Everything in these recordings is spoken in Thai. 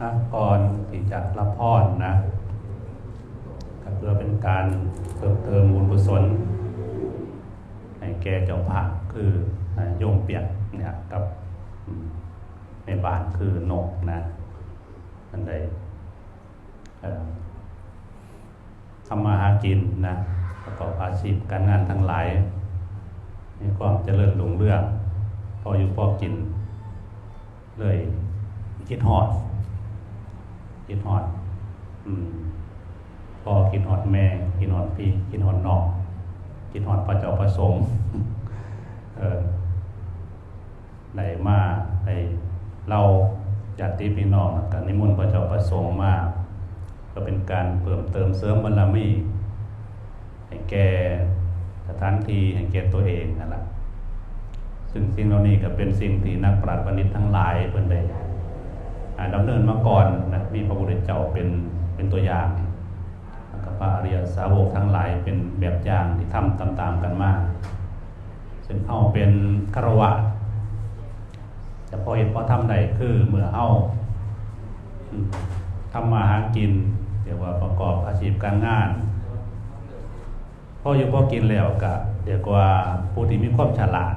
นะก่อนที่จะรับพรนะก็เพื่อเป็นการเพิ่มเติมบุญกุศลให้แก่เจ้าภาพคือโยมเปียกเนี่ยกับในบ้านคือนกนะอันใดทำมาหากินนะประกอบอาชีพการงานทั้งหลายมีความเจริญหลงเรื่อง พออยู่พอกิน เลยคิดหอดคิดหอด อืมพอคิดหอดแม่คิดหอดพี่คิดหอดน้องคิดหอดพระเจ้าประสงค์เออไหนมาในเราญาติพี่น้องกันนิมนต์พระเจ้าประสงค์มาก็เป็นการเพิ่มเติมเสริมบารมีให้แก่สถานที่ให้แก่ตัวเองนั่นแหละ ซึ่งสิ่งเหล่านี้ก็เป็นสิ่งที่นักปราชญ์บัณฑิตทั้งหลายเพิ่นได้ดำเนินมาก่อนนะมีพระพุทธเจ้าเป็นเป็นตัวอย่างแล้วก็พระอริยสาวกทั้งหลายเป็นแบบอย่างที่ทำตามๆกันมาซึ่งเฮาเป็นคารวะจะพอเห็นพอทำได้คือเมื่อเฮาทำมาหากินเรียกว่าประกอบอาชีพการงานพออยู่พอกินแล้วก็เรียกว่าผู้ที่มีความฉลาด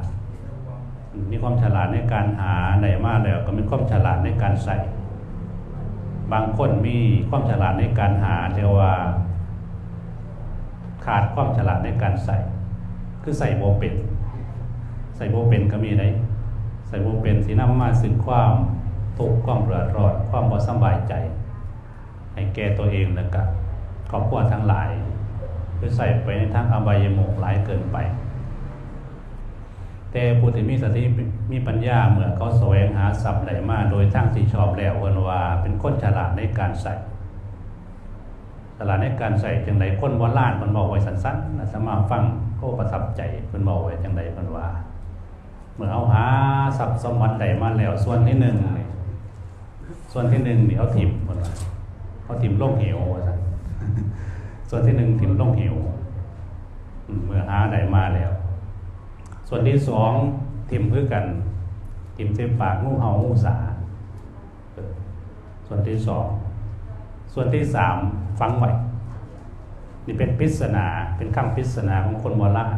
มีความฉลาดในการหาไหนมาแล้ว ก็มีความฉลาดในการใส่ บางคนมีความฉลาดในการหาเรียกว่าขาดความฉลาดในการใส่ คือใส่โบเป็น ใส่โบเป็นก็มีไหนใส่โบเป็นสีน้ำมาสึ่งความทุกข์ความเดือดร้อนความบ่สบายใจ ให้แก่ตัวเองแล้วก็ครอบครัวทั้งหลาย คือใส่ไปในทางอบายมุกหลายเกินไป แต่ผู้ที่มีสติมีปัญญาเมื่อเขาแสวงหาทรัพย์ไหลมาโดยทางที่ชอบแล้วเอนว่า เป็นคนฉลาดในการใส่ฉลาดในการใส่จังไดคนโบราณเพิ่นบอกไว้สั้นๆนะสมาฟังโคประทับใจเพิ่นบอกไว้จังไดเพิ่นว่า เมื่อเอาหาทรัพย์สมบัติใดมาแล้ว ส่วนที่หนึ่งส่วนที่หนึ่งเนี่เอาถิ่มเพิ่นว่าเอาถิ่มลงเหวว่าซั่นส่วนที่หนึ่งถิ่มลงเหวเมื่อหาใดมาแล้ว ส่วนที่สองทิมเพื่อกันทิมเส้นปากงูเห่างูสาส่วนที่สองส่วนที่สามฟังไหวนี่เป็นพิศนาเป็นคำพิศนาของคนโบราณ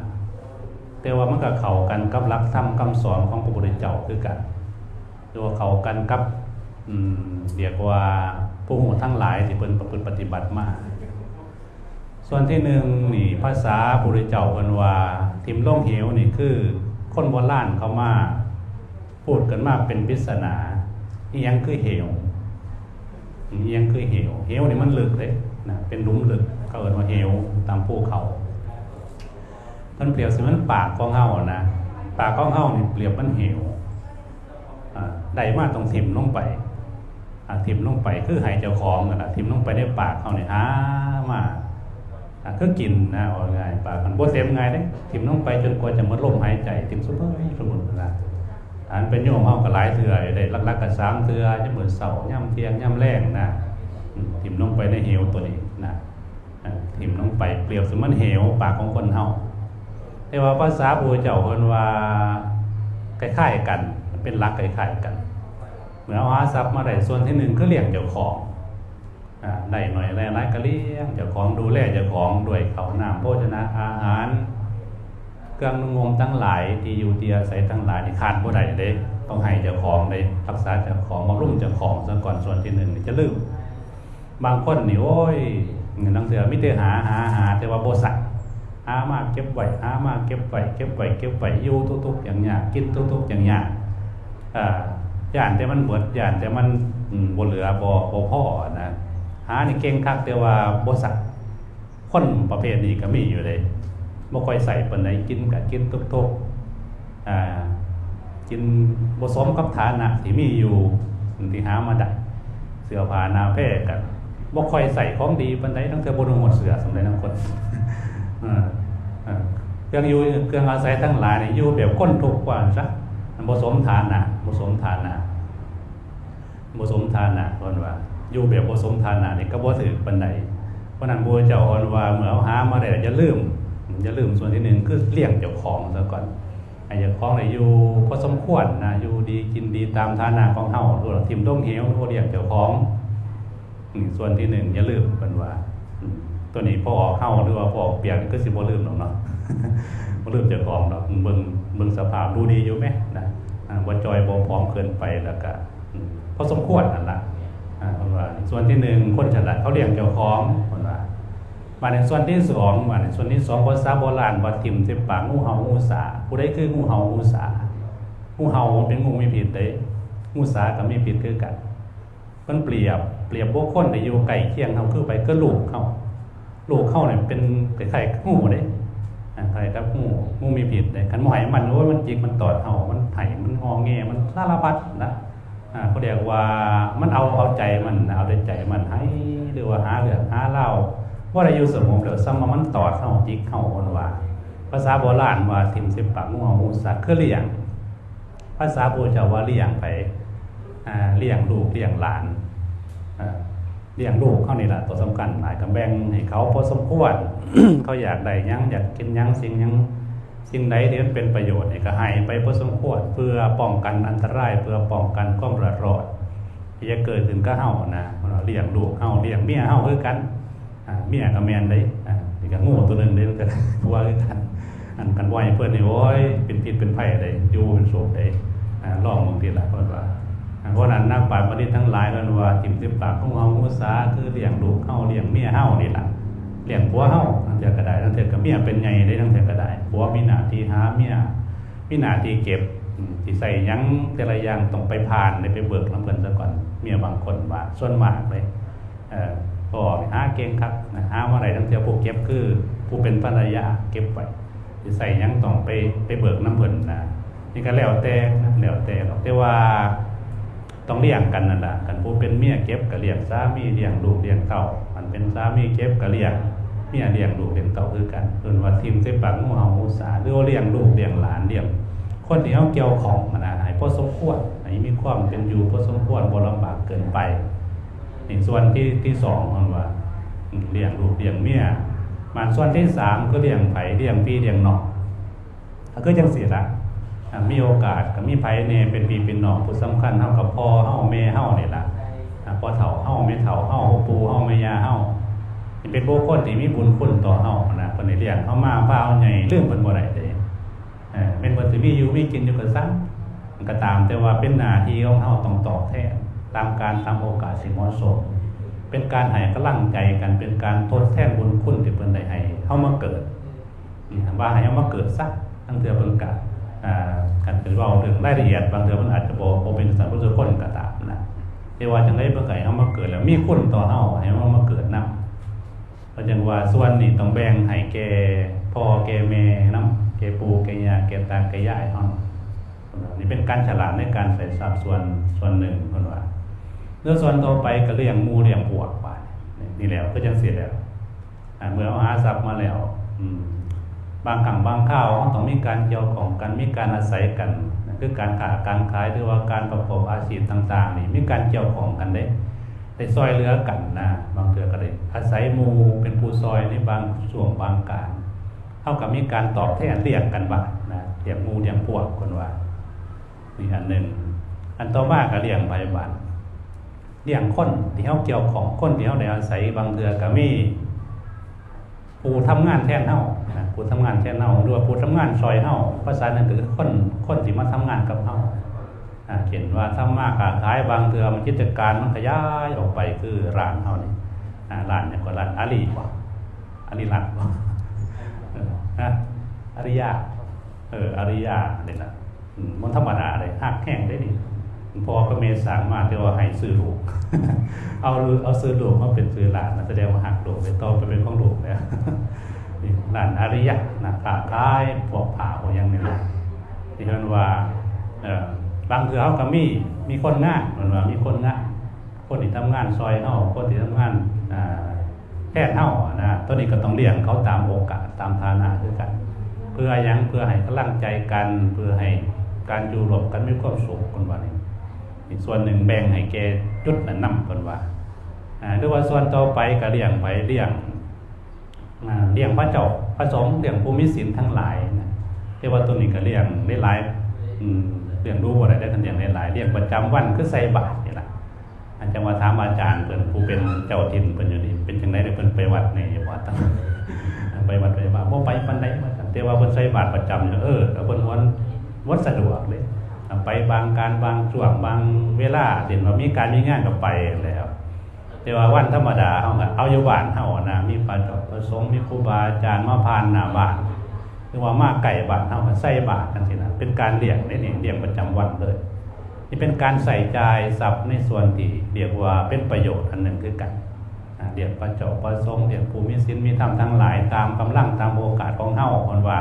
แต่ว่ามันก็เขากันกับหลักธรรมคำสอนของพระพุทธเจ้าคือกันตัวเขากันกับเรียกว่าผู้หูทั้งหลายที่เป็นประพฤติปฏิบัติมาก ส่วนที่หนึ่งนี่ภาษาบุริเจ้าเพิ่นว่าทิมล่องเหวนี่คือคนโบราณเขามาพูดกันมาเป็นปริศนาอียังคือเหวอียังคือเหวเหวนี่มันลึกเลยนะเป็นหลุมลึกเขาเอิ้นว่าเหวตามภูเขามันเปรียบเสมือนปากของเฮานะปากของเฮานี่เปรียบมันเหวได้มาต้องทิมลงไปทิมลงไปคือหายเจ้าของนะทิมลงไปในปากเขาเนี่ยหามา คือกินนะเอาง่ายปากมันบ่เต็มง่ายเด้ทิ่มลงไปจนกว่าจะหมดลมหายใจทิ่มซุปเปอร์สมุนนะอันเป็นโยมเฮาก็หลายเทื่อได้ลักๆก็3เทื่อยามมื้อเช้ายามเทียงยามแลงนะทิ่มลงไปในเหวตัวนี้นะทิ่มลงไปเปรียบเสมือนเหวปากของคนเฮาแต่ว่าภาษาปูเจ้าเพิ่นว่าคล้ายๆกัน เป็นลักคล้ายๆกัน เหมือนเอาหาทรัพย์มาได้ส่วนที่1คือเลี้ยงเจ้าของ ได้หน่อยได้ไรก็เลี้ยงเจ้าของดูแลเจ้าของด้วยเขาน้ำโภชนะอาหาร เครื่องนุ่งห่มทั้งหลายที่อยู่ที่อาศัยทั้งหลายที่ขาดบ่ได้เด้ต้องให้เจ้าของได้รักษาเจ้าของบำรุงเจ้าของซะก่อนส่วนที่หนึ่งจะลืมบางคนนี่โอ้ยเงินนังเสือไมิเตหาหาหาแต่ว่าโบสักหามาเก็บไว้หามาเก็บไว้เก็บไว้เก็บไว้อยู่ทุกๆอย่างยากกินทุกๆอย่างยากอ่าย่านแต่มันเบิดย่านแต่มันบ่เหลือบ่บ่พ่อนะ หานี่เก่งคักแต่ว่าบ่สักคนประเภทนี้ก็มีอยู่เลยบ่ค่อยใส่ปานใดกินก็กินทุกๆอ่ากินบ่สมกับฐานะที่มีอยู่ที่หามาได้เสื้อผ้าหน้าแพร่กันบ่ค่อยใส่ของดีปานใดทั้งเทื่อบ่รู้หมดเสื้อสำหรับทั้งคนอ่าเครื่องอยู่เครื่องอาศัยทั้งหลายนี่อยู่แบบคนทุกข์กว่าซะบ่สมฐานะบ่สมฐานะบ่สมฐานะเพิ่นว่า อยู่แบบบ่สมฐานะนี่ก็บ่ถือปานใดเพราะนั้นบัวเจ้าอ่อนว่าเมื่อเอาหามาได้อย่าลืมอย่าลืมส่วนที่หนึ่งคือเลี้ยงเจ้าของซะก่อนให้เจ้าของได้อยู่พอสมควรนะอยู่ดีกินดีตามฐานะของเฮาตัวทิมต้องเหวตัวเลี้ยงเจ้าของนี่ส่วนที่หนึ่งอย่าลืมเพิ่นว่า ตัวนี้พอออกเข้าหรือว่าพอออกเปลี่ยกก็สิบ่ลืมหรอกเนาะบ่ลืมเจ้าของดอกเบิ่งเบิ่งสภาพดูดีอยู่ไหมนะอ่าจอยบ่พร้อมเกินไปแล้วก็พอสมควรนั่นแหละ อ่าเพิ่นว่าส่วนที่หนึ่งคนฉลาดเขาเลี้ยงเจ้าของเพิ่นว่ามาในส่วนที่สองมาในส่วนที่สองภาษาโบราณว่าทิมเสิปากงูเห่างูสาผู้ใดคืองูเห่างูสางูเห่าเป็นงูมีผิดเด้งูสาก็มีผิดคือกันมันเปรียบเปรียบบุคคลที่อยู่ใกล้เคียงเขาคือไปก็ลูกเขาลูกเข้าเนี่ยเป็นคล้ายๆงูเด้อ่คล้ายกับงูงูมีผิดเด้คันหมอยมันโอ้ยมันจิกมันตอดเห่ามันไผ่มันงอแงมันสารพัดนะ เขาเรียกว่ามันเอาเอาใจมันเอาใจใจมันให้หรือว่าหาเรื่องหาเล่าว่าอายุสมมติเดี๋ยวซ้ำมามันตอดเข้าจิกเข้าคนว่า ภาษาโบราณว่าทิมสิบปากงูหงูสัตว์คือเลี้ยง ภาษาโบราณว่าเลี้ยงไปเลี้ยงลูกเลี้ยงหลานเลี้ยงลูกเขานี่แหละตัวสำคัญหมายกับแบงให้เขาพอสมควรเขาอยากได้ยังอยากกินยังสิ่งยัง สิ่งใดที่มันเป็นประโยชน์เนี่ยก็ให้ไปพอสมควรเพื่อป้องกันอันตราย เพื่อป้องกันความเดือดร้อนที่จะเกิดขึ้นก็เฮานะเลี้ยงลูกเฮาเลี้ยงเมียเฮาคือกันเมียกับแมนได้นี่ก็งูตัวหนึ่งได้แต่ว่าคือกันอันกันไหวเพื่อนนี่โอ้ยเป็นพิษเป็นไผ่ได้อยู่เป็นโศกได้อ่าลองบางทีละเพิ่นว่าเพราะนั้นนักปราชญ์บัณฑิตทั้งหลายเพิ่นว่าทิมสิบปากของเฮามุสาคือเลี้ยงลูกเฮาเลี้ยงเมียเฮานี่แหละเลี้ยงผัวเฮาทั้ง เธอก็ได้ทั้งเทื่อก็เมียเป็นไงได้ทั้งเทื่อก็ได้ผัวมีหน้าที่หาเมียมีหน้าที่เก็บที่ใส่ยังแต่ละอย่างต้องไปผ่านได้ไปเบิกน้ำเพิ่นซะก่อนเมียบางคนว่าส่วนมากเลยเอ่อหาเก่งครับหาว่าไรทั้งเที่ยวผู้เก็บคือ ผู้เป็นภรรยาเก็บไว้สิใส่ยังต้องไปไปเบิกน้ำเพิ่นนะนี่ก็แล้วแต่นะแล้วแต่หรอกแต่ว่าต้องเลี้ยงกันนั่นแหละกันผู้เป็นเมียเก็บก็เลี้ยงสามีเลี้ยงลูกเลี้ยงเต่ามันเป็นสามีเก็บก็เลี้ยง เมียเลี้ยงลูกเลี้ยงเต่าคือกันเพิ่นว่าทีมเสปังงูเห่าสาหรือว่าเลี้ยงลูกเลี้ยงหลานเลี้ยงคนที่เขาเกี่ยวของมันนะให้พอสมควรให้มีความเป็นอยู่พอสมควรบ่ลำบากเกินไปนี่ส่วนที่ที่สองมันว่าเลี้ยงลูกเลี้ยงเมียมันส่วนที่สามก็เลี้ยงไผ่เลี้ยงพี่เลี้ยงน้องก็จังเสียละมีโอกาสก็มีไผ่เนเป็นพี่เป็นน้องผู้สำคัญเฮากับพ่อเฮาแม่เฮานี่ละพ่อเฒ่าเฮาแม่เฒ่าเฮาปู่เฮาแม่ยาเฮา เป็นบุคคลที่มีบุญคุณต่อเฮานะเพิ่นเลี้ยงเฮามาพาเฮาใหญ่ลืมเพิ่นบ่ได้เด้เป็นเพิ่นสิมีอยู่มีกินอยู่ก็ซัมันก็ตามแต่ว่าเป็นหน้าที่ของเฮาต้องตอบแทนตามการตามโอกาสสิเหมาะสมเป็นการให้กำลังใจกันเป็นการทดแทนบุญคุณที่เพิ่นได้ให้เฮามาเกิดว่าให้เฮามาเกิดซะทั้งเทื่อเพิ่นก็อ่ากันเป็นเว้าเรื่องรายละเอียด บางเทื่อมันอาจจะบ่บ่เป็นสัมพุทธคนก็ตามนะแต่ว่าจังได๋เพิ่นก็ให้เฮามาเกิดแล้วมีคุณต่อเฮาให้เฮามาเกิดนํ เพราะจังว่าส่วนนี้ต้องแบ่งให้แก่พ่อแก่แม่นํแก่ปู่แก่ย่าแก่ตาแก่ยายเฮานี่เป็นการฉลาดในการใส่ทรัพย์ส่วนส่วนหนึ่งเพิ่นว่าเรื่องส่วนต่อไปก็เลี้ยงมูเลี้ยงพวกไปนี่แล้วก็จังเสียแล้วเมื่อเอาหาทรัพย์มาแล้ว อืมบางครั้งบางข้าวต้องมีการเกี่ยวของกันมีการอาศัยกันคือการขาการขายหรือว่าการประกอบอาชีพต่าง ๆ นี่มีการเกี่ยวของกันได้ได้ซอยเหลือกันนะ เทื่อก็ได้อาศัยมูเป็นผู้ซอยในบางช่วงบางการเท่ากับมีการตอบแทนเลี้ยงกันบ้างนะเลี้ยงมูเลี้ยงพวกคนว่านี่อันหนึ่งอันต่อมาก็เลี้ยงพยาบาลเลี้ยงคนที่เขาเกี่ยวของคนที่เขาได้อาศัยบางเทือก็มีผู้ทำงานแทนเฮานะผู้ทำงานแทนเฮาหรือว่าผู้ทำงานซอยเฮาภาษาหนั้นคือคนคนที่มาทำงานกับเฮาอ่าเห็นว่าทำมาค้าขายบางเทือมันกิจการมันขยายออกไปคือร้านเฮานี่ ร้านเนี่ยก็ร้านอาลีบ่อาลีรัตน์บ่เออนะอาริยาเอออาริยาเนี่ยนะอืมมันธรรมดาเลยหักแห้งได้นี่พอก็เมสางมาที่ว่าให้ซื้อลูกเอาเอาซื้อลูกมาเป็นซื้อหลานนะแสดงว่าหักลูกไปต่อไปเป็นของลูกแล้วนี่หลานอริยะนะขาคายพวกผ่าพวกอยังนี่นะที่เห็นว่าเออบางเถือเขาก็มีมีคนงานมันว่ามีคนงาน คนที่ทำงานซอยเฮาคนที่ทำงานแทนเฮานะตัวนี้ก็ต้องเลี้ยงเขาตามโอกาสตามฐานะคือกัน เพื่อยังเพื่อให้กำลังใจกัน เพื่อให้การอยู่รวมกันมีความสุขคนว่านี่อีกส่วนหนึ่งแบ่งให้แกจุดนั้นนำคนว่าหรือว่าส่วนต่อไปก็เลี้ยงไปเลี้ยงเลี้ยงพระเจ้าพระสงฆ์เลี้ยงภูมิศีลทั้งหลายนะแต่ว่าตัวนี้ก็เลี้ยงได้หลายเลี้ยงดูบ่ได้ได้กันเลี้ยงได้หลายเลี้ยงประจำวันคือใส่บาตร อาจารย์ว่าถามอาจารย์เพิ่นผู้เป็นเจ้าถิ่นเพิ่นอยู่นี่เป็นจังได๋เพิ่นไปวัดนี่วัดตั้งไปวัดไปว่าบ่ไปปานใดว่าแต่ว่าเพิ่นใส่บาตรประจำอยู่เออแล้วเพิ่นวันวัดสะดวกเลยไปบางการบางช่วงบางเวลาเห็นว่ามีการมีงานก็ไปแล้วแต่ว่าวันธรรมดาเฮาก็เอาอยู่บ้านเฮานะมีพระจ้าพระสงฆ์มีครูบาอาจารย์มาผ่านหน้าบ้านหรือว่ามาไก่บานเฮาก็ใส่บาตรกันสินะเป็นการเลี้ยงนี่เลี้ยงประจำวันเลย นี่เป็นการใส่ใจทรัพย์ในส่วนที่เรียกว่าเป็นประโยชน์อันหนึ่งคือกันเรียกพระจ้าพระสงฆ์เรียกผู้มีศีลมีธรรมทั้งหลายตามกำลังตามโอกาสของเฮาคนว่า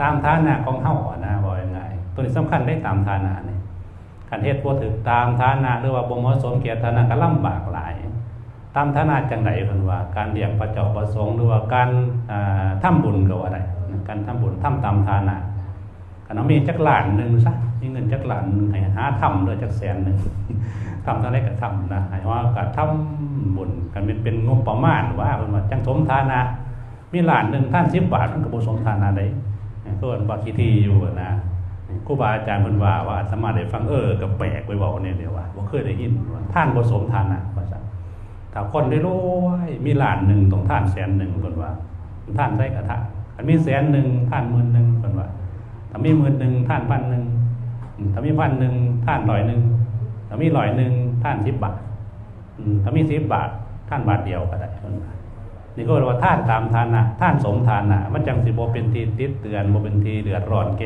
ตามฐานะของเฮาอะนะว่ายังไงตัวนี้สำคัญได้ตามฐานะนี่คันเฮ็ดบ่ถึกตามฐานะหรือว่าบ่เหมาะสมเกียรติฐานะก็ลำบากหลาย ตามฐานะจังไดเพิ่นว่า การเลี้ยงพระจ้าพระสงฆ์หรือว่าการอ่าบุญก็ว่าได้การทำบุญทำตามฐานะ นเอามีจักหลานหนึ่งซะมีเงินจักหลานหนึ่งให้หาทำเลยจักแสนหนึ่งทำเท่าไรก็ทำนะให้ว่าก็ทำบุญกันเป็นเป็นงบประมาณว่าเพิ่นว่าจังสมฐานะ มีหลานหนึ่งท่าน10บบาทมันก็บสมฐานะได้ก็เอิ้นว่าขี้ที่อยู่นะครูบาอาจารย์เพิ่นว่าว่าอาตมาได้ฟังเออก็แปลกไปเว้าเนี่ยเดี๋ยวว่าบ่เคยได้ยินว่าท่านบสมฐานะว่าซั่นถ้าคนได้รวยมีล้านหนึ่งต้องท่านแสนหนึ่งคนว่า ท่านใช้กระทะถ้ามีแสนหนึ่งท่านหมื่นหนึ่งคนว่า ถ้ามีหมื่นหนึ่งท่านพันหนึ่งอืมถ้ามีพันหนึ่งท่านร้อยหนึ่งถ้ามีร้อยหนึ่งท่านสิบบาทอืมถ้ามีสิบบาท ท่านบาทเดียวก็ได้คนว่านี่ก็เรียกว่าท่านตามทานนะท่านสมทานนะมันจังสิบ่เป็นทีติดเตือนบ่เป็นทีเดือดร้อนแก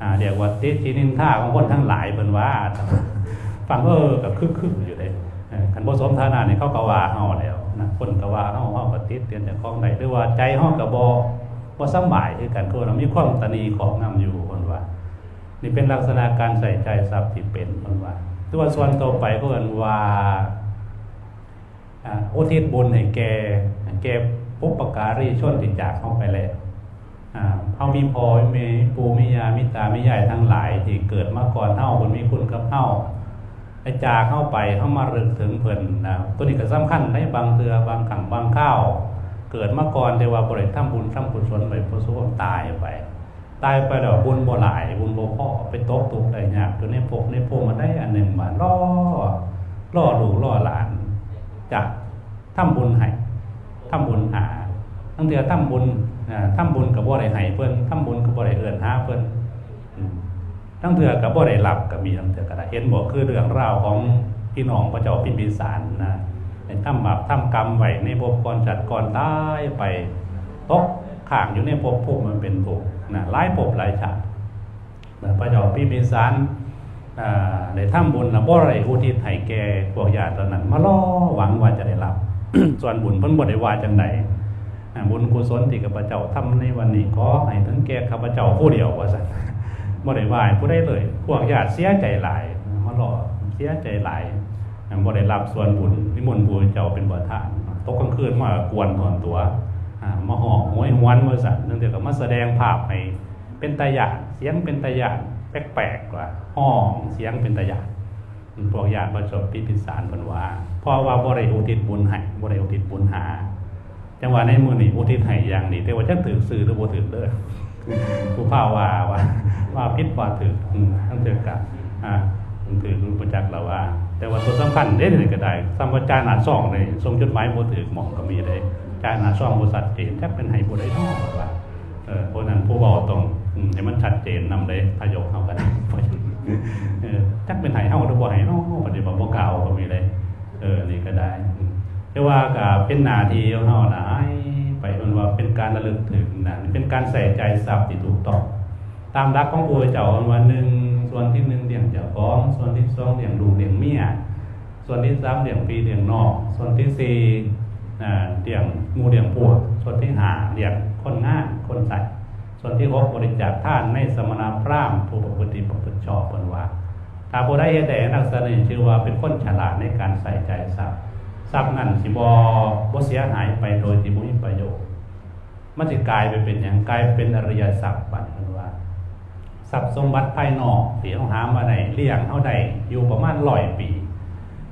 อ่าเรียกว่าติดทีนินท่าของคนทั้งหลายเพิ่นว่าฟังเออกับคึกๆอยู่เลยเอ่อคันบ่สมฐานะนี่เขาก็ว่าเฮาแล้วนะคนก็ว่าเฮาเฮาก็ติดเตียนจากของใดหรือว่าใจเฮาก็บ่บ่ สำบายคือกันคือเรามีความตนีของงํอยู่คนว่า นี่เป็นลักษณะการใส่ใจทรัพย์ที่เป็นคนว่าตัวส่วนต่อไปก็เอินว่าอุทิศบุญให้แก่ให้แกปุปการีชนที่จากเฮาไปแล้วอ่าเฮามีพ่อมีปูมียามีตามียายทั้งหลายที่เกิดมาก่อนเฮาเพิ่นมีคุณกับเฮาไอ้จากเข้าไปเข้ามารึกถึงเพิ่นนะตัวนี้ก็สำคัญในบางเทือบางขังบางข้าว เกิดมาก่อนแต่ว่าบ่ได้ทำบุญทำกุศลไปพอสุขตายไป ตายไปแล้วบุญบ่หลาย บุญบ่พอไปตกตุกได้ยากตัวในภพในภูมิมันได้อันหนึ่งมาล่อล่อลูกล่อหลานจะทำบุญให้ทำบุญหาทั้งเทื่อทำบุญอ่าทำบุญก็บ่ได้ให้เพิ่นทำบุญก็บ่ได้เอื้อนหาเพิ่นทั้งเถื่อกับบ่ได้รับก็มีทั้งเถื่อก็ได้เห็นบอกคือเรื่องราวของพี่น้องพระเจ้าพิมพิสารนะ ทำบาปทำกรรมไหวในภพก่อนจัดก่อนตายไปตกข้างอยู่ในภพภูมิมันเป็นทุกนะหลายภพหลายชาตินะพระเจ้าพิมิสารอ่าได้ทำบุญนะบ่ได้อุทิศให้แก่พวกญาติตอนนั้น มาล่อหวังว่าจะได้รับ ส่วนบุญเพิ่นบ่ได้ว่าจังไดอ่าบุญกุศลที่ข้าพเจ้าทำในวันนี้ขอให้ถึงแก่ข้าพเจ้าผู้เดียวว่าซั่นบ่ได้ไหวาผู้ได้เลย พวกญาติเสียใจหลายมาหล่อเสียใจหลาย บ่ได้รับส่วนบุญนิมนต์ผู้เจ้าเป็นประธานตกกลางคืนมากวนถอนตัวมาหอกหวยหวนว่าซั่นนั่นเดียวกับมาแสดงภาพให้เป็นตาหยาดเสียงเป็นตาหยาดแปลกๆกว่าห้องเสียงเป็นตาหยาดพวกญาติประสบพิพิสารเพิ่นว่าเพราะว่าบ่ได้อุทิศบุญให้บ่ได้อุทิศบุญหา จังหวะในมือนี่อุทิศให้อย่างนี้แต่ว่าจักถือซื้อหรือบ่ถือเด้อผู้พาว่าว่าว่าพิษว่าถือทั้งเถือกะอ่ามันถือรู้ประจักษ์แล้วว่า แต่ว่าตัวสำคัญเด้นี่ก็ได้สำหรับจานหนาซ่องนี่ส่งจดหมายบ่ถือหมองก็มีได้จานหนาซ่องบ่ชัดเจนแทบเป็นให้ผู้ใดน้อว่าเออเพราะนั้นผู้เว้าต้องให้มันชัดเจนนำได้พยกเฮาก็ได้าะฉะนั้นเออจักเป็นให้เฮาหรือบ่ให้เนาะปฏิบัติบ่กล่าก็มีได้เออนี่ก็ได้แต่ว่าก็เป็นนาที่ของเฮานะให้ไปมันว่าเป็นการระลึกถึงนะเป็นการใส่ใจทรัพย์ที่ถูกต้องตามรักของพระเจ้าวันหนึ่ง ส่วนที่หนึ่งเลี้ยงเจ้าของ ส่วนที่สองเลี้ยงลูกเลี้ยงเมีย ส่วนที่สามเลี้ยงพี่เลี้ยงนองส่วนที่สี่เลี้ยงหมูเลี้ยงพวกส่วนที่ห้าเลี้ยงคนง่านคนใส่ส่วนที่หกบริจาคท่านในสมณพราหมณ์ผู้ประพฤติประพฤติชอบเพิ่นว่าถ้าผู้ใดเฮ็ดได้นักแสดงชื่อว่าเป็นคนฉลาดในการใส่ใจทรัพย์ทรัพย์นั้นสิบ่บ่เสียหายไปโดยที่บ่มีประโยชน์มันจะกลายไปเป็นอย่างกลายเป็นอริยทรัพย์บัดนั้นว่า ทรัพย์สมบัติภายนอกที่เขาหามาได้เลี้ยงเขาได้อยู่ประมาณร้อยปี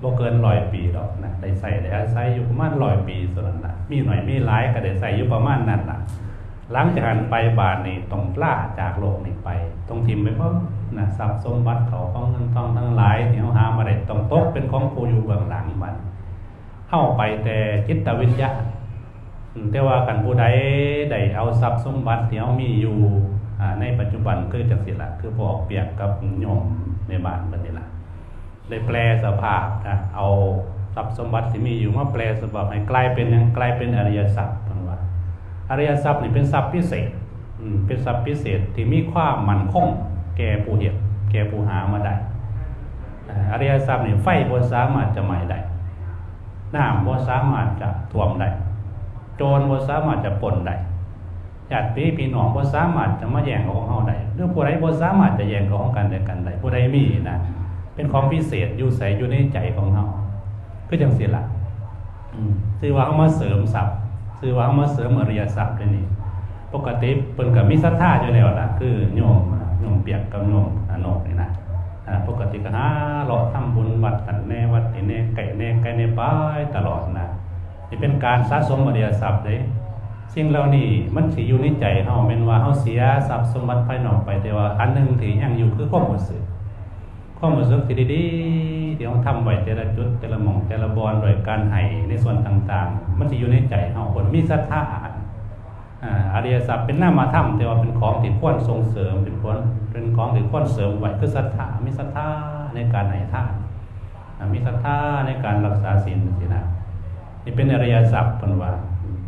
บ่เกินร้อยปีหรอกนะได้ใส่ได้อาศัยอยู่ประมาณร้อยปีส่วนนั้นนะมีหน่อยมีหลายก็ได้ใส่อยู่ประมาณนั้นล่ะหลังจากนั้นไปบาทนี่ต้องล่าจากโลกนี้ไปต้องทิมไปเพราะนะทรัพย์สมบัติเขาของเงินทองทั้งหลายที่เขาหามาได้ต้องตกเป็นของผู้อยู่เบื้องหลังมัน เข้าไปแต่จิตวิญญาณแต่ว่ากันผู้ใดได้เอาทรัพย์สมบัติที่เขามีอยู่ ในปัจจุบันคือจังสิละคือพอเปียบกับโยมในบ้านบันนี้ละได้แปลสภาพนะเอาทรัพย์สมบัติที่มีอยู่มาแปลสภาพให้กลายเป็นยังกลายเป็นอริยทรัพย์ว่าอริยทรัพย์นี่เป็นทรัพย์พิเศษเป็นทรัพย์พิเศษที่มีความมั่นคง แก่ผู้เหตุแก่ผู้หามาได้อริยทรัพย์นี่ไฟบนสามารถจะไหม้ได้น้ำบนสามารถจะท่วมได้โจรบนสามารถจะปนได้ ญาติพี่พี่น้องบนสามารถจะมาแย่งของเขาได้หรือผู้ใดบนสามารถจะแย่งของกันได้กันได้ผู้ใดมีนะเป็นของพิเศษอยู่ใส่อยู่ในใจของเขาก็จังเสียละซื้อว่าเขามาเสริมทรัพย์ซื้อว่าเขามาเสริมอริยทรัพย์เลยนี่ปกติเปิ่นกับมีศรัทธาอยู่แล้วล่ะคือโยมโยมเปียกกับโยมอนกนี่นะปกติก็หาหลอดทำบุญวัดกันแน่วัดนี่แน่ไก่แน่ไก่แน่ป้ายตลอดนะนี่เป็นการสะสมอริยทรัพย์เลย สิ่งเหล่านี้มันสิอยู่ในใจเฮาแม่นว่าเฮาเสียทรัพย์สมบัติภายนอกไปแต่ว่าอันนึงที่ยังอยู่คือความรู้สึกความรู้สึกที่ดีๆเดี๋ยวทำไว้แต่ละจุดแต่ละหม่องแต่ละบอนโดยการให้ในส่วนต่างๆ มันสิอยู่ในใจเฮาคนมีศรัทธาอาริยสัพเป็นหน้ามาถ้ำแต่ว่าเป็นของที่ควรส่งเสริมเป็นควรเป็นของที่ควรเสริมไว้คือศรัทธามีศรัทธาในการให้ทานมีศรัทธาในการรักษาศีลสินะนี่เป็นอริยสัพเป็นว่า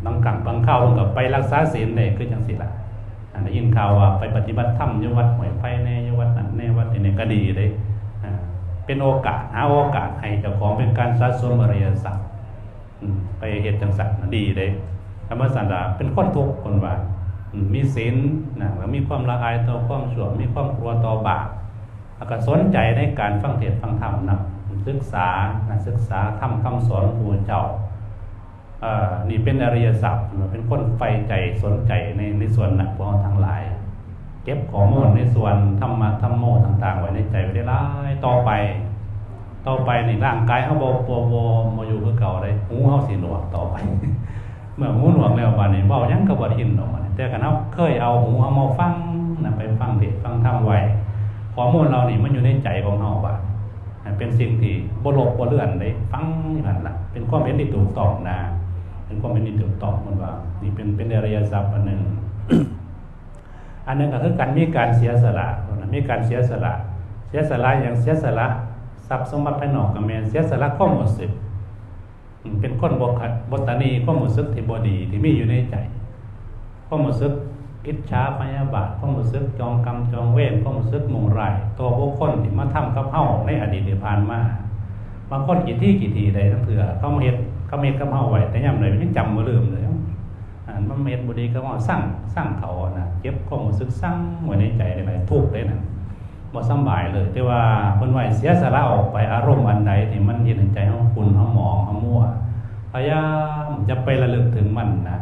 บางกังบางข้าวกับไปรักษาศีลได้คือจังสิละได้ยินข่าวว่าไปปฏิบัติธรรมยวัดหวยไฟในยวัดนั้นในวัดนี้ก็ดีเลยเป็นโอกาสหาโอกาสให้เจ้าของเป็นการสะสมอริยสัพไปเหตุจังสัตว์ดีเลยธรรมสันดาเป็นคนทุกคนว่ามีศีลนะแล้วมีความละอายต่อความชั่วมีความกลัวต่อบาปแล้วก็สนใจในการฟังเทศฟังธรรมนะศึกษาศึกษาธรรมคำสอนครูเจ้า นี่เป็นอริยสัพเป็นคนไฟใจสนใจในในส่วนหนักของทั้งหลาย เก็บข้อมูลในส่วนธรรมะธรรมโมต่าง ๆ ไว้ในใจไว้ได้ร้ายต่อไป ต่อไปในร่างกายเขาโบโบโบมาอยู่คือเก่าเลยหูเขาสีหนวกต่อไป เมื่อหูหนวกแล้วบานนี้เบายังกระบดหินออกแต่กันเขาเคยเอาหูเขามาฟังนะไปฟังเทศฟังธรรมไว้ข้อมูลเรานี่มันอยู่ในใจของเขาว่าเป็นสิ่งที่บลบบเลื่อนเลยฟังอย่างนั้นละเป็นความเห็นที่ถูกต้องนะ เป็นความเป็นนิถูกต้องมันว่า นี่เป็นเป็นอริยสัพอันหนึ่งอันนึงก็คือการมีการเสียสละมีการเสียสละ เสียสละอย่างเสียสละทรัพย์สมบัติภายนอกกับแมนเสียสละข้อมูลสึกเป็นคนบกขัดบตานีข้อมูลสึกที่บดีที่มีอยู่ในใจข้อมูลสึกอิจฉาพยาบาทข้อมูลสึกจองกรรมจองเวรข้อมูลสึกมุงไรตัวบุคคลที่มาทำกับเฮ้าในอดีตที่ผ่านมาบางคนกี่ที่กี่ทีใดทั้งเถื่อเขามาเห็น เขาเม็ดก็เมาไว้แต่ย่ำเลยยังจำมาลืมเลยอ่านมันเม็ดบุรีก็ว่าสร้างสร้างเขานะเก็บความรู้สึกสร้างไว้ในใจได้ไหมทุกได้นะบ่สบายเลย แต่ว่าเพิ่นไหวเสียสละออกไปอารมณ์อันใดที่มันเห็นในใจเขาคุณเขาหมองเขามั่วพยายามจะไประลึกถึงมันนะ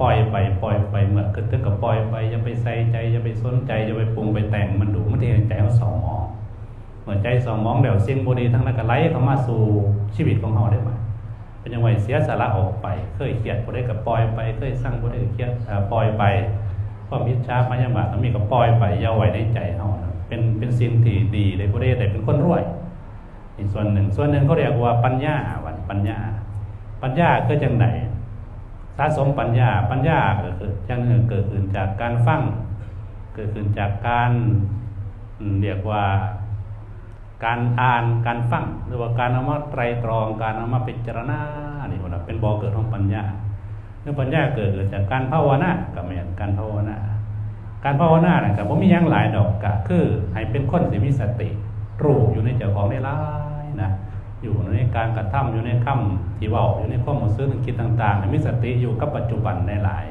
ปล่อยไปปล่อยไปเมื่อเกิดขึ้นกับปล่อยไปอย่าไปใส่ใจอย่าไปสนใจอย่าไปปรุงไปแต่งมันดูมันที่ใจเขาสองมองเมื่อใจสองมองเดี๋ยวสิ่งบุรีทั้งนั้นก็ไหลเข้ามาสู่ชีวิตของเขาได้ไหม เป็นยังไงเสียสละออกไป เคยเขียดผู้ใดกับปล่อยไป เคยสร้างผู้ใดเขียดปล่อยไปความมิจฉาพยาบาทมีกับปล่อยไปยาวไว้ในใจเขาเป็นเป็นสิ่งที่ดีเลยผู้ใดได้เป็นคนรวยอีกส่วนหนึ่ง ส่วนหนึ่งเขาเรียกว่าปัญญาวันปัญญา ปัญญาคือจังไหนสะสมปัญญา ปัญญาก็คือจังหนึ่งเกิดขึ้นจากการฟังเกิดขึ้นจากการเรียกว่า การอ่านการฟังหรือว่าการเอามาไตรตรอง การเอามาพิจารณานี่คนเป็นบ่อเกิดของปัญญาเมื่อปัญญาเกิดเกิดจากการภาวนากับแม่นการภาวนาการภาวนาเนี่ยกับผมมีอย่างหลายดอกกะคือให้เป็นคนที่มีสติรู้อยู่ในเจ้าของได้ายนะอยู่ในการกระทำอยู่ในคำที่ว่าอยู่ในข้อมูลซื้อคิดต่างๆมีสติอยู่กับปัจจุบันในหลาย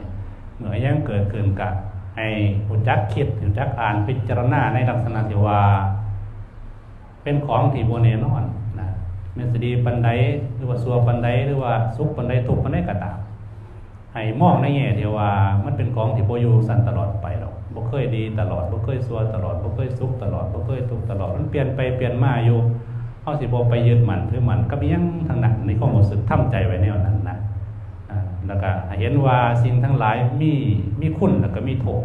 เมื่อยังเกิดขึ้นกับให้หุ่จักคิดหุ่จักอ่านพิจารณาในลักษณะที่ว่า เป็นของที่โบเนนอนนะเมสดีปันไดหรือว่าสัวปันไดหรือว่าสุกปันไดทุกปันไดกระตามให้มองในแง่เที่ว่า มันเป็นของที่โบอยู่สันตลอดไปหรอกบ่เคยดีตลอดบ่เคยสัวตลอดบ่เคยสุกตลอดบ่เคยทุกตลอดมันเปลี่ยนไปเปลี่ยนมาอยู่เขาสิบไปยึดมันถือมันก็มียังทางหนั้นในข้อมูลสึกทำใจไว้แนวนั้นนะแล้วก็เห็นว่าสิ่งทั้งหลายมีมีคุณแล้วก็มีโทษ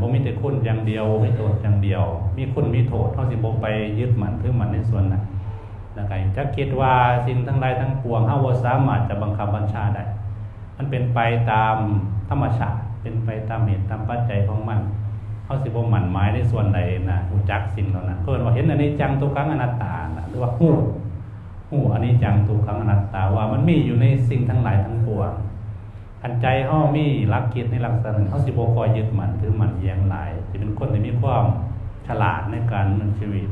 บ่มีแต่คุณอย่างเดียวบ่มีโทษอย่างเดียว มีคุณมีโทษเฮาสิบไปยึดมั่นถือมันในส่วนนั้นแล้วก็จะคิดว่าสิ่งทั้งหลายทั้งปวงเฮาบ่สามารถจะบังคับบัญชาได้ มันเป็นไปตามธรรมชาติ เป็นไปตามเหตุตามปัจจัยของมันเขาสิบ่หมั่นหมายในส่วนใดนะรู้จักสิ่งเหล่านั้นก็เรียกว่าเห็นอันนี้จังทุกครั้งอนัตตาหรือว่าหู้หู้อันนี้จังทุกครั้งอนัตตาว่ามันมีอยู่ในสิ่งทั้งหลายทั้งปวง อันใจเฮามีหลักคิในลักษณะเฮาสิบ่คอยยึดมันถือมันแยงหลายสิเป็นคนที่มีความฉลาดในการดำเนินชีวิต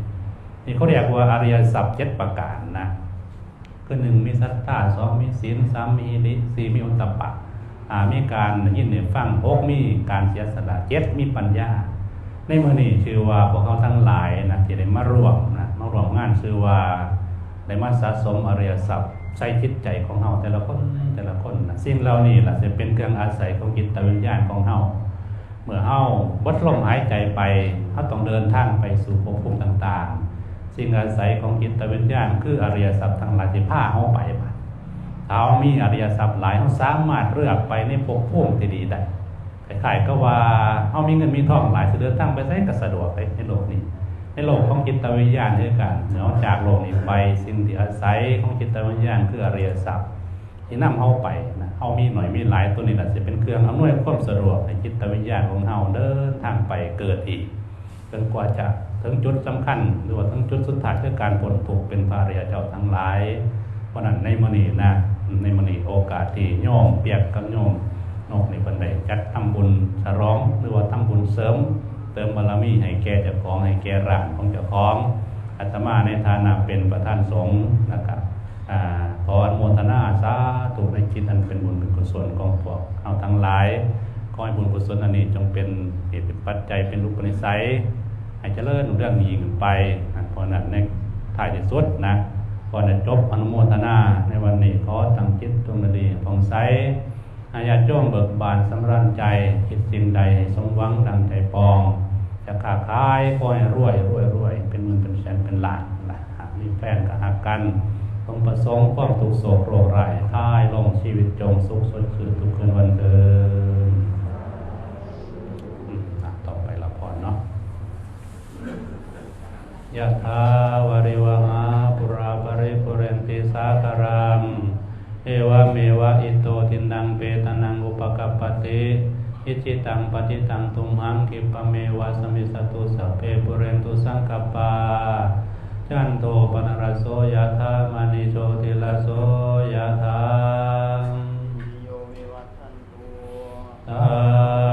นี่เขาเรียกว่าอริยสัจเจ็ดประการนะคือหนึ่งมีศรัทธาสองมีศีลสามมีหิริสี่มีอุตตปะอ่ามีการยินเนฟังหกมีการเสียสละเจ็ดมีปัญญา ในมือนี้ชื่อว่าพวกเขาทั้งหลายนะที่ได้มาร่วมนะมาร่วมงานชื่อว่าได้มาสะสมอริยสัพ ใส่จิตใจของเฮาแต่ละคนแต่ละคนนะสิ่งเหล่านี้ล่ะจะเป็นเครื่องอาศัยของจิตวิญญาณของเฮาเมื่อเฮาบดลมหายใจไปเฮาต้องเดินทางไปสู่ภพภูมิต่าง ๆ สิ่งอาศัยของจิตวิญญาณ คืออริยสัพทั้งหลายที่พาเฮาไปบัดถ้าเฮามีอริยสัพหลายเฮาสามารถเลือกไปในภพภูมิที่ดีได้คล้ายๆก็ว่าเฮามีเงินมีทองหลายสิเดินทางไปไสก็สะดวกไปในโลกนี้ ในโลกของจิตวิญญาณด้วยกันเนาะจากโลกนี้ไปสิ่งที่อาศัยของจิตวิญญาณคืออริยสัพที่นำเฮาไปนะเฮามีหน่อยมีหลายตัวนี้แหละจะเป็นเครื่องอำนวยความสะดวกในจิตวิญญาณของเฮาเดินทางไปเกิดอีกจนกว่าจะถึงจุดสำคัญหรือว่าถึงจุดสุดท้ายคือการพ้นทุกเป็นพระอริยเจ้าทั้งหลายเพราะนั้นในมณีนะในมณีโอกาสที่โยมเปียกกับโยมนอกในบันไดจัดทำบุญฉลองหรือว่าทำบุญเสริม เติมบารมีให้แก่เจ้าของให้แก่ร่างของเจ้าของอาตมาในฐานะเป็นประธานสงฆ์นะครับขออนุโมทนาสาธุในจิตอันเป็นบุญเป็นกุศลของพวกเอาทั้งหลายขอให้บุญกุศลอันนี้จงเป็นเหตุเป็นปัจจัยเป็นรูปนิสัยให้เจริญเรื่องนี้ขึ้นไปพราะนั้นในท้ายที่สุดนะก่อนจะจบอนุโมทนาในวันนี้ขอตั้งจิตตรงดีผ่องใส อาญาจ้มเบิกบานสำรันใจคิดสิ่งใดสมหวังดังใจปอง จะค้าขายขอให้รวยรวยรวยเป็นหมื่นเป็นแสนเป็นล้านนะหากมีแฟนก็หักกันสมประสงค์ความทุกโศกโรคร้ายคลายลงชีวิตจงสุขสดชื่นทุกคืนวันเดิมอะต่อไปละพรเนาะยะถาวริวหาปุราปริปุเรนติสาคารัง เอวเมวะอิโตทินังเปตนังอุปกัปปติอิจิตังปฏิตังตุมหังคิปะเมวะสมิสตุสัพเพปุเรนตุสังกปปาจันโทปนรสโสยะธามณิโชติลสโสยะธาโยวิวัตชันตุสัพ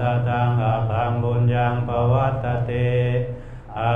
ทาตาตังอาภังบุญยังปวัตติอา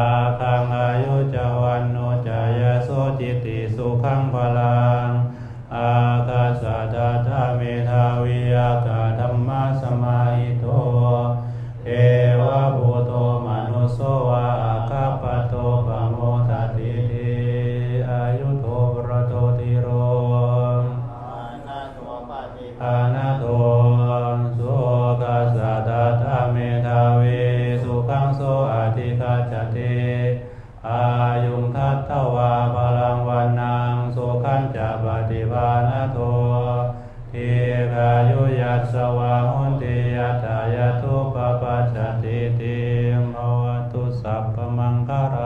sapamangkara